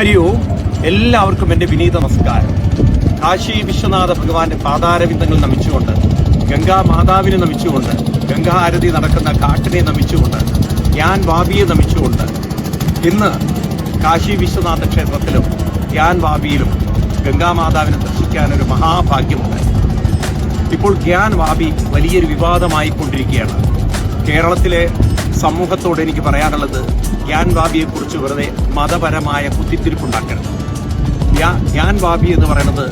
ഹരി ഓം എല്ലാവർക്കും എന്റെ വിനീത നമസ്കാരം. കാശി വിശ്വനാഥ ഭഗവാന്റെ പാതാരവിന്ദങ്ങൾ നമിച്ചുകൊണ്ട് ഗംഗാ മാതാവിനെ നമിച്ചുകൊണ്ട് ഗംഗാ ആരതി നടക്കുന്ന കാട്ടിനെ നമിച്ചുകൊണ്ട് ഞാൻ വാബിയെ നമിച്ചുകൊണ്ട് ഇന്ന് കാശി വിശ്വനാഥ ക്ഷേത്രത്തിലും ഗ്യാൻ വാബിയിലും ഗംഗാമാതാവിനെ ദർശിക്കാൻ ഒരു മഹാഭാഗ്യമുണ്ട്. ഇപ്പോൾ ഗ്യാൻ വാബി വലിയൊരു വിവാദമായിക്കൊണ്ടിരിക്കുകയാണ്. കേരളത്തിലെ സമൂഹത്തോട് എനിക്ക് പറയാനുള്ളത് ഗ്യാൻ ബാബിയെക്കുറിച്ച് കുറിച്ച് വെറുതെ മതപരമായ കുത്തിത്തിരിപ്പുണ്ടാക്കരുത്. ഗ്യാ- ഗ്യാൻ വാബി എന്ന് പറയുന്നത്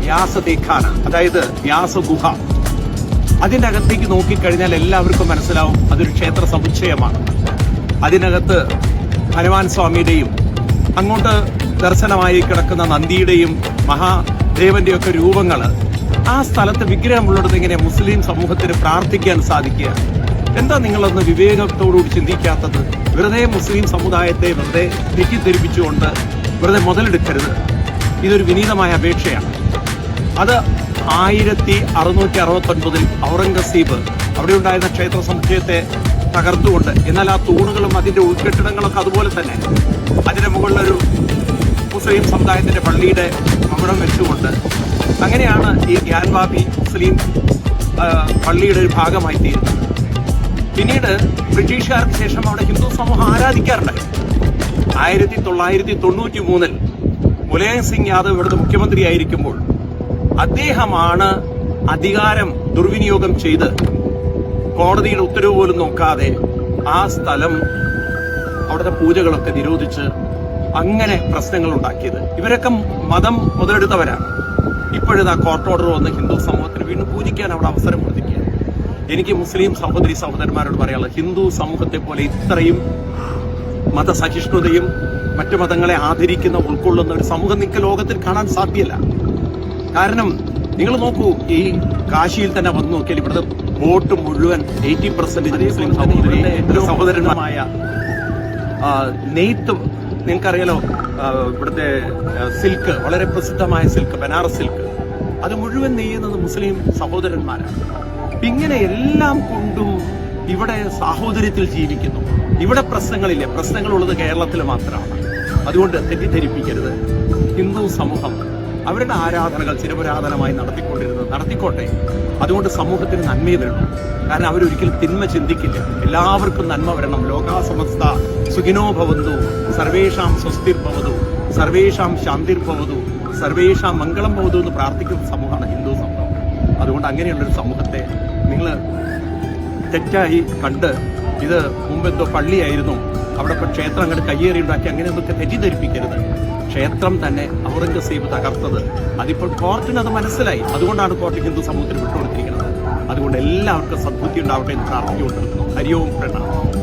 വ്യാസദേഖാന അതായത് വ്യാസഗുഹ. അതിന്റെ അകത്തേക്ക് നോക്കിക്കഴിഞ്ഞാൽ എല്ലാവർക്കും മനസ്സിലാവും അതൊരു ക്ഷേത്ര സമുച്ചയമാണ്. അതിനകത്ത് ഹനുമാൻ സ്വാമിയുടെയും അങ്ങോട്ട് ദർശനമായി കിടക്കുന്ന നന്ദിയുടെയും മഹാദേവന്റെയും ഒക്കെ രൂപങ്ങൾ ആ സ്ഥലത്ത് വിഗ്രഹമുള്ളിടത്ത് ഇങ്ങനെ മുസ്ലിം സമൂഹത്തിന് പ്രാർത്ഥിക്കാൻ സാധിക്കുക. എന്താ നിങ്ങളൊന്ന് വിവേകത്തോടുകൂടി ചിന്തിക്കാത്തത്? വെറുതെ മുസ്ലിം സമുദായത്തെ വെറുതെ തെറ്റിദ്ധരിപ്പിച്ചുകൊണ്ട് വെറുതെ മുതലെടുക്കരുത്. ഇതൊരു വിനീതമായ അപേക്ഷയാണ്. അത് ആയിരത്തി അറുന്നൂറ്റി അറുപത്തൊൻപതിൽ ഔറംഗസീബ് അവിടെ ഉണ്ടായിരുന്ന ക്ഷേത്ര സമുച്ചയത്തെ തകർത്തുകൊണ്ട് എന്നാൽ ആ തൂണുകളും അതിന്റെ ഉൾക്കെട്ടിടങ്ങളൊക്കെ അതുപോലെ തന്നെ. അതിന്റെ മുകളിലൊരു മുസ്ലിം സമുദായത്തിന്റെ പള്ളിയുടെ മകുടം വെച്ചുകൊണ്ട് അങ്ങനെയാണ് ഈ ഗ്യാൻവാബി മുസ്ലിം പള്ളിയുടെ ഒരു ഭാഗമായി തീരുന്നത് പിന്നീട് ബ്രിട്ടീഷുകാർക്ക് ശേഷം അവിടെ ഹിന്ദു സമൂഹം ആരാധിക്കാറുണ്ട് ആയിരത്തി തൊള്ളായിരത്തി തൊണ്ണൂറ്റി മൂന്നിൽ മുലായം സിംഗ് യാദവ് ഇവിടുത്തെ മുഖ്യമന്ത്രിയായിരിക്കുമ്പോൾ അദ്ദേഹമാണ് അധികാരം ദുർവിനിയോഗം ചെയ്ത് കോടതിയുടെ ഉത്തരവ് പോലും നോക്കാതെ ആ സ്ഥലം അവിടുത്തെ പൂജകളൊക്കെ നിരോധിച്ച് അങ്ങനെ പ്രശ്നങ്ങൾ ഉണ്ടാക്കിയത്. ഇവരൊക്കെ മതം മുതലെടുത്തവരാണ്. ഇപ്പോഴിതാ കോർട്ട് ഓർഡർ വന്ന് ഹിന്ദു സമൂഹത്തിന് വീണ്ടും പൂജിക്കാൻ അവിടെ അവസരം കൊടുത്തിരിക്കുക എനിക്ക് മുസ്ലിം സഹോദരി സഹോദരന്മാരോട് പറയാനുള്ളത് ഹിന്ദു സമൂഹത്തെ പോലെ ഇത്രയും മതസഹിഷ്ണുതയും മറ്റു മതങ്ങളെ ആദരിക്കുന്ന ഉൾക്കൊള്ളുന്ന ഒരു സമൂഹം നിങ്ങൾക്ക് ലോകത്തിൽ കാണാൻ സാധ്യമല്ല കാരണം നിങ്ങൾ നോക്കൂ ഈ കാശിയിൽ തന്നെ വന്നു നോക്കിയാൽ ഇവിടുത്തെ വോട്ട് മുഴുവൻ എയ്റ്റി പെർസെന്റ് മുസ്ലിം സഹോദരി സഹോദരന്മാരായ ആ, നെയ്ത്തും നിങ്ങൾക്കറിയാലോ ഇവിടുത്തെ സിൽക്ക് വളരെ പ്രസിദ്ധമായ സിൽക്ക് ബനാറസ് സിൽക്ക്. അത് മുഴുവൻ നെയ്യുന്നത് മുസ്ലിം സഹോദരന്മാരാണ്. ഇങ്ങനെ എല്ലാം കൊണ്ടും ഇവിടെ സാഹോദര്യത്തിൽ ജീവിക്കുന്നു. ഇവിടെ പ്രശ്നങ്ങളില്ല. പ്രശ്നങ്ങളുള്ളത് കേരളത്തിൽ മാത്രമാണ്. അതുകൊണ്ട് തെറ്റിദ്ധരിപ്പിക്കരുത്. ഹിന്ദു സമൂഹം അവരുടെ ആരാധനകൾ ചിരപുരാധനമായി നടത്തിക്കൊണ്ടിരുന്നത് നടത്തിക്കോട്ടെ. അതുകൊണ്ട് സമൂഹത്തിന് നന്മയെ വരണം കാരണം അവരൊരിക്കലും തിന്മ ചിന്തിക്കില്ല. എല്ലാവർക്കും നന്മ വരണം. ലോകാസമസ്ത സുഖിനോ ഭവന്തു. സർവേഷാം സ്വസ്തിർ ഭവതു സർവേഷാം ശാന്തിർ ഭവതു സർവേഷാം മംഗളം ഭവതു എന്ന് പ്രാർത്ഥിക്കുന്ന സമൂഹം അതുകൊണ്ട് അങ്ങനെയുള്ളൊരു സമൂഹത്തെ നിങ്ങൾ തെറ്റായി കണ്ട് ഇത് മുമ്പെന്തോ പള്ളിയായിരുന്നു അവിടെ ഇപ്പോൾ ക്ഷേത്രം അങ്ങോട്ട് കയ്യേറി ഉണ്ടാക്കി അങ്ങനെ ഒന്നൊക്കെ തെറ്റിദ്ധരിപ്പിക്കരുത്. ക്ഷേത്രം തന്നെ ഔറംഗസീബ് തകർത്തത്. അതിപ്പോൾ കോർട്ടിന് അത് മനസ്സിലായി. അതുകൊണ്ടാണ് കോർട്ട് ഹിന്ദു സമൂഹത്തിന് വിട്ടുകൊടുത്തിരിക്കുന്നത്. അതുകൊണ്ട് എല്ലാവർക്കും സദ്ബുദ്ധി ഉണ്ടാവട്ടെ എന്ന് പ്രാർത്ഥിച്ചുകൊണ്ടിരിക്കുന്നു ഹരിയോം പ്രണാമം.